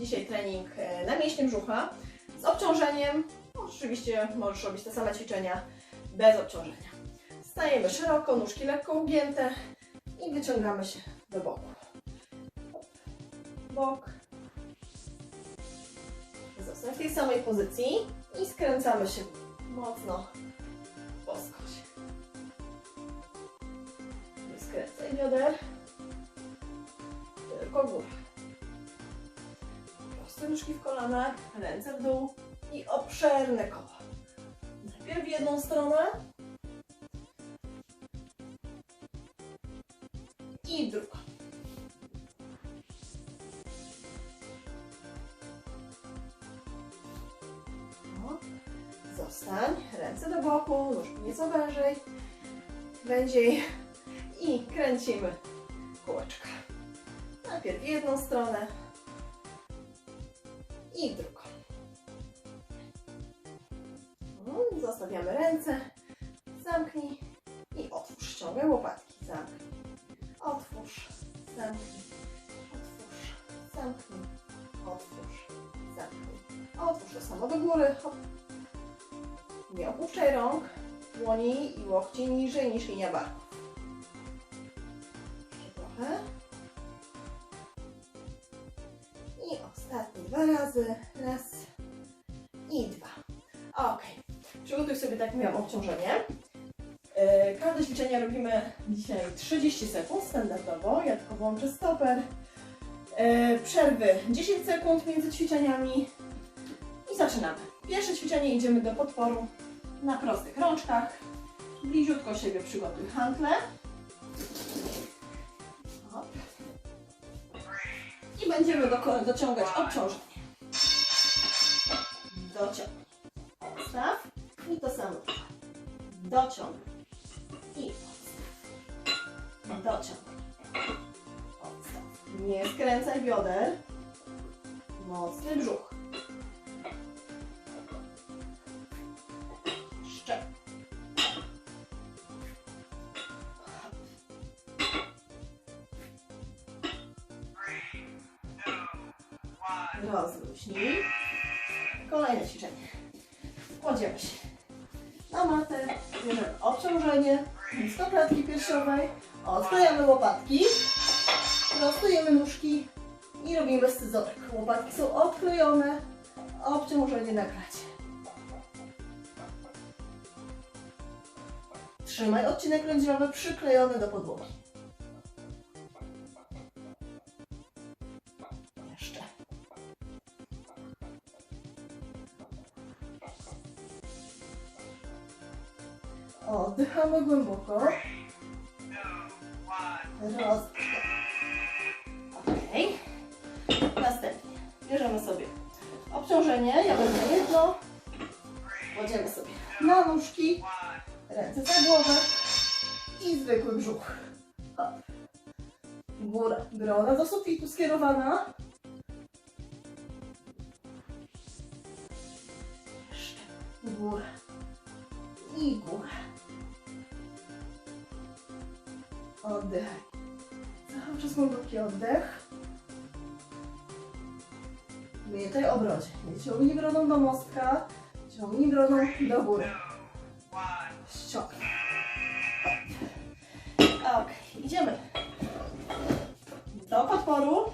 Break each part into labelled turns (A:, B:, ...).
A: Dzisiaj trening e, na mięśnie brzucha z obciążeniem. No, Oczywiście możesz robić te same ćwiczenia bez obciążenia. Stajemy szeroko, nóżki lekko ugięte i wyciągamy się do boku. Bok. Zostań w tej samej pozycji i skręcamy się mocno po skosie. Nie skręcaj bioder. Tylko góra. Nóżki w kolanach, ręce w dół i obszerne koła. Najpierw w jedną stronę i drugą. Zostań, ręce do boku, nóżki nieco wężej, węziej i kręcimy kółeczka. Najpierw w jedną stronę i drugą. Mm, Zostawiamy ręce, zamknij i otwórz. Ściągaj łopatki, zamknij. Otwórz, zamknij. Otwórz, zamknij. Otwórz, zamknij. Otwórz to samo do góry. Nie opuszczaj rąk, dłoni i łokci niżej niż linia barków. Przygotuj sobie tak miałam obciążenie. Yy, Każde ćwiczenie robimy dzisiaj 30 sekund standardowo. Ja tylko włączę stoper. Yy, Przerwy 10 sekund między ćwiczeniami. I zaczynamy. Pierwsze ćwiczenie idziemy do podporu na prostych rączkach. Bliziutko siebie przygotuj hantle. Hop. I będziemy dociągać obciążenie. Dociągnij. I to samo. Dociągnij. I. Odstaw. Nie skręcaj bioder. Mocny brzuch. Jeszcze. Rozluźnij. Kolejne ćwiczenie. Kładziemy się na matę, bierzemy obciążenie blisko klatki piersiowej, odklejamy łopatki, prostujemy nóżki i robimy scyzoryk. Łopatki są odklejone, obciążenie na klacie. Trzymaj odcinek lędźwiowy przyklejony do podłogi. Oddychamy głęboko. Roz... Okej. Następnie bierzemy sobie obciążenie. Ja będę jedno. Kładziemy sobie na nóżki. Ręce za głowę. I zwykły brzuch. Góra. Brona do sufitu skierowana. Jeszcze. Góra. I góra. Oddech. Cały czas głęboki oddech. W tej obrocie. Nie ciągnij brodą do mostka. Ciągnij brodą do góry. Ściągnij. Ok, idziemy. Do podporu.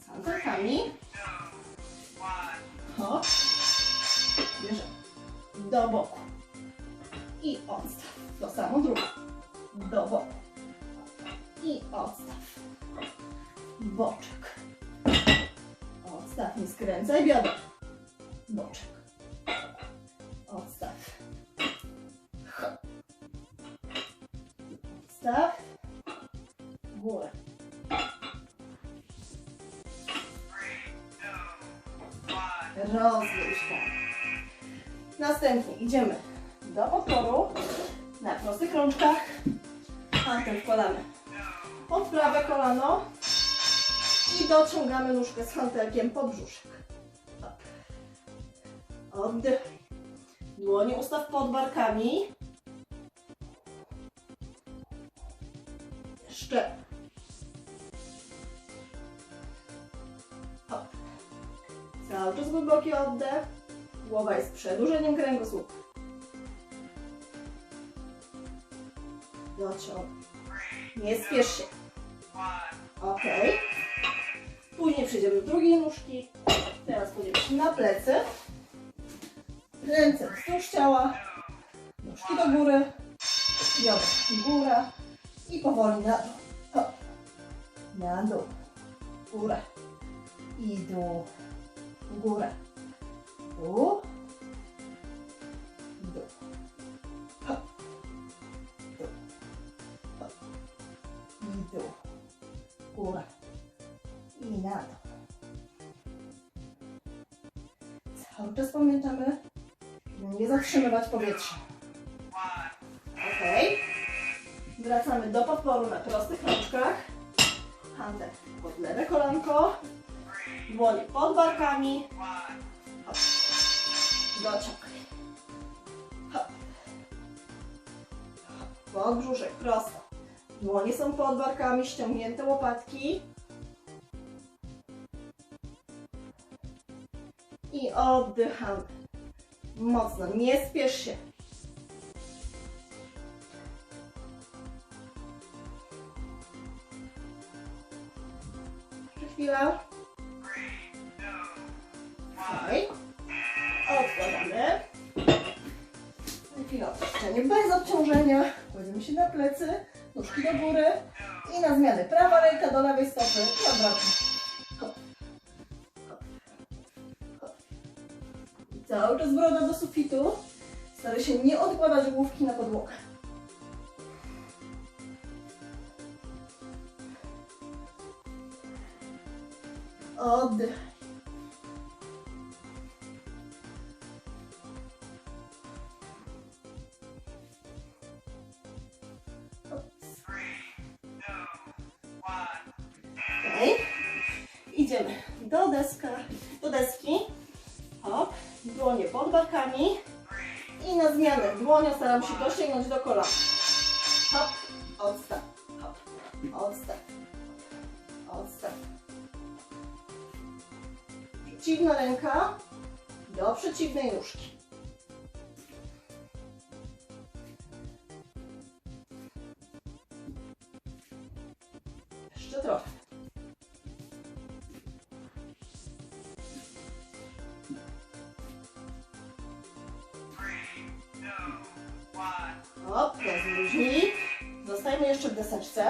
A: Z hantelkami. Hop. Bierzemy. Do boku. I odstaw. To samo drugą. Do boku. Boczek. Odstaw, nie skręcaj bioder. Boczek. Odstaw. Odstaw. Górę. Rozluź się. Następnie idziemy do oporu na prostych rączkach. Hantel wkładamy pod prawe kolano i dociągamy nóżkę z hantelkiem pod brzuszek. Tak. Oddech. Dłonie ustaw pod barkami. Jeszcze. Hop. Cały czas głęboki oddech. Głowa jest przedłużeniem kręgosłupa. Dociąg. Nie spiesz się. Ok. Później przejdziemy do drugiej nóżki. Teraz kładziemy się na plecy. Ręce wzdłuż ciała. Nóżki do góry. Biodra góra. I powoli na dół. Na dół. Górę. I dół. Górę. Dół. Dół. Hop. Dół. I dół. Góra. Czas pamiętamy, nie zatrzymywać powietrza. Ok. Wracamy do podporu na prostych rączkach. Handel pod lewe kolanko. Dłonie pod barkami. Hop. Dociąg. Hop. Pod brzuszek prosto. Dłonie są pod barkami, ściągnięte łopatki. I oddychamy. Mocno, nie spiesz się. Jeszcze chwila. Okej. Odkładamy. Chwila oczyszczenie bez obciążenia. Kładziemy się na plecy, nóżki do góry i na zmianę prawa ręka do lewej stopy i odwrotnie. Cały czas broda do sufitu. Staraj się nie odkładać główki na podłogę. Oddech. Okej. Idziemy do deska, do deski. Dłonie pod barkami. I na zmianę dłonią staram się dosięgnąć do kolana. Hop. Odstaw. Hop. Odstaw. Odstaw. Przeciwna ręka do przeciwnej nóżki. Jeszcze w deseczce.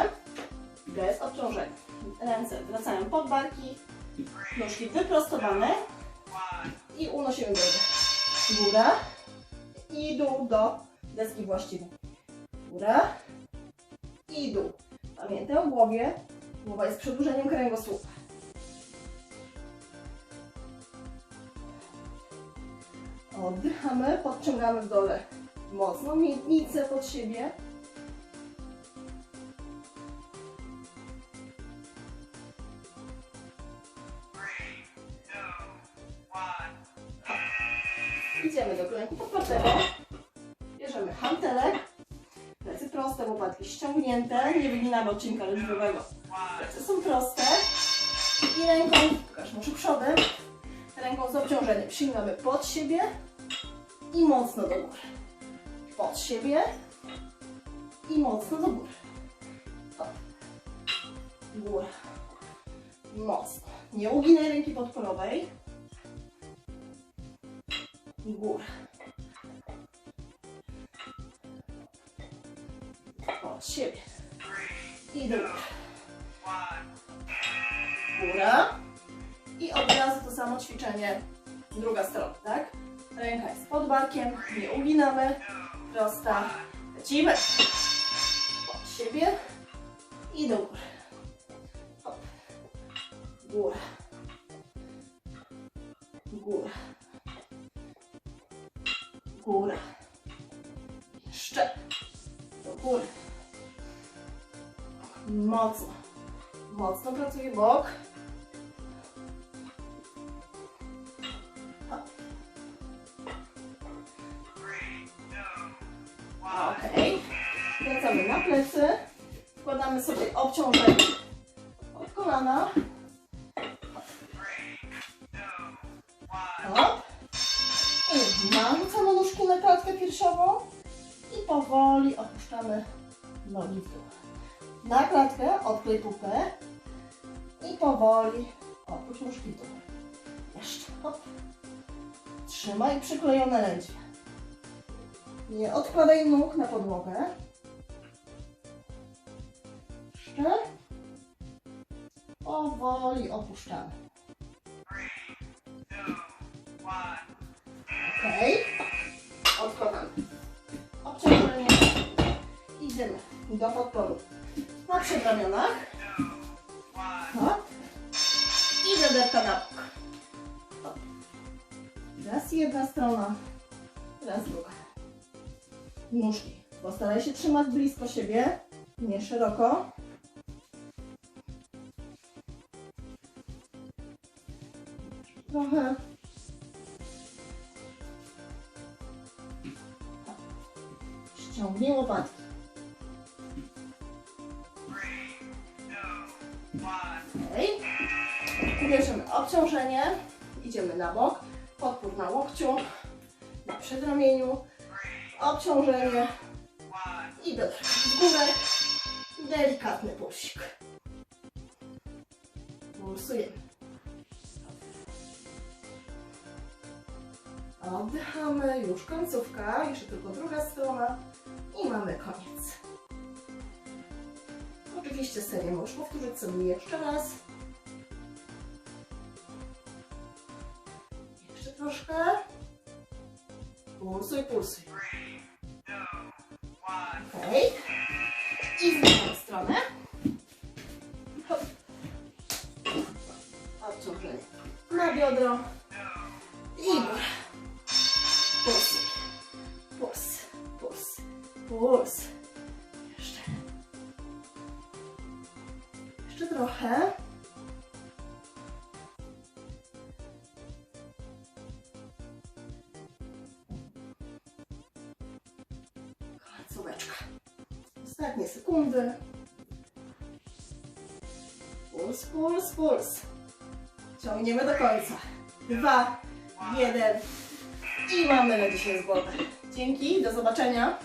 A: Bez obciążenia. Ręce wracają pod barki. Nóżki wyprostowane. I unosimy głowę. Góra. I dół do deski właściwej. Góra. I dół. Pamiętaj o głowie. Głowa jest przedłużeniem kręgosłupa. Oddychamy, podciągamy w dole mocno miednicę pod siebie. Odcinka lędźwiowego. Są proste. I ręką, pokaż może przodem, ręką z obciążeniem sięgamy pod siebie i mocno do góry. Pod siebie i mocno do góry. Hop. Góra. Mocno. Nie uginaj ręki podkolowej. Góra. Pod siebie. I góry. Góra. I od razu to samo ćwiczenie druga strona, tak? Ręka jest pod barkiem, nie uginamy. Prosta. Lecimy. Pod siebie. I do góry. Hop. Góra. Góra. Góra. Jeszcze. Do góry. Mocno. Mocno pracuje bok. Okej. Wracamy na plecy. Wkładamy sobie obciążenie od kolana. Hop. I narzucamy nóżki na klatkę piersiową i powoli opuszczamy nogi w dół. Na klatkę odklej pupę i powoli opuść nóżki. Jeszcze. Hop. Trzymaj przyklejone lędźwie. Nie odkładaj nóg na podłogę. Jeszcze. Powoli opuszczamy. Okej. Odkładamy. Obciążenie. Idziemy do podporu. Na przedramionach. Hop. I bioderka na bok. Hop. Raz jedna strona, raz druga. Nóżki. Postaraj się trzymać blisko siebie, nie szeroko. Trochę. Ściągnij łopatki. Obciążenie. Idziemy na bok. Podpór na łokciu. Na przedramieniu. Obciążenie. I dobra. W górę. Delikatny pulsik. Pulsujemy. Oddychamy. Już końcówka. Jeszcze tylko druga strona. I mamy koniec. Oczywiście serię możesz powtórzyć sobie jeszcze raz. Pulsuj, pulsuj. Okej. I z drugą stronę. Hop. Obciążenie na biodro. Ostatnie sekundy. Puls, puls, puls. Ciągniemy do końca. Dwa, jeden. I mamy na dzisiaj z głowy. Dzięki, do zobaczenia.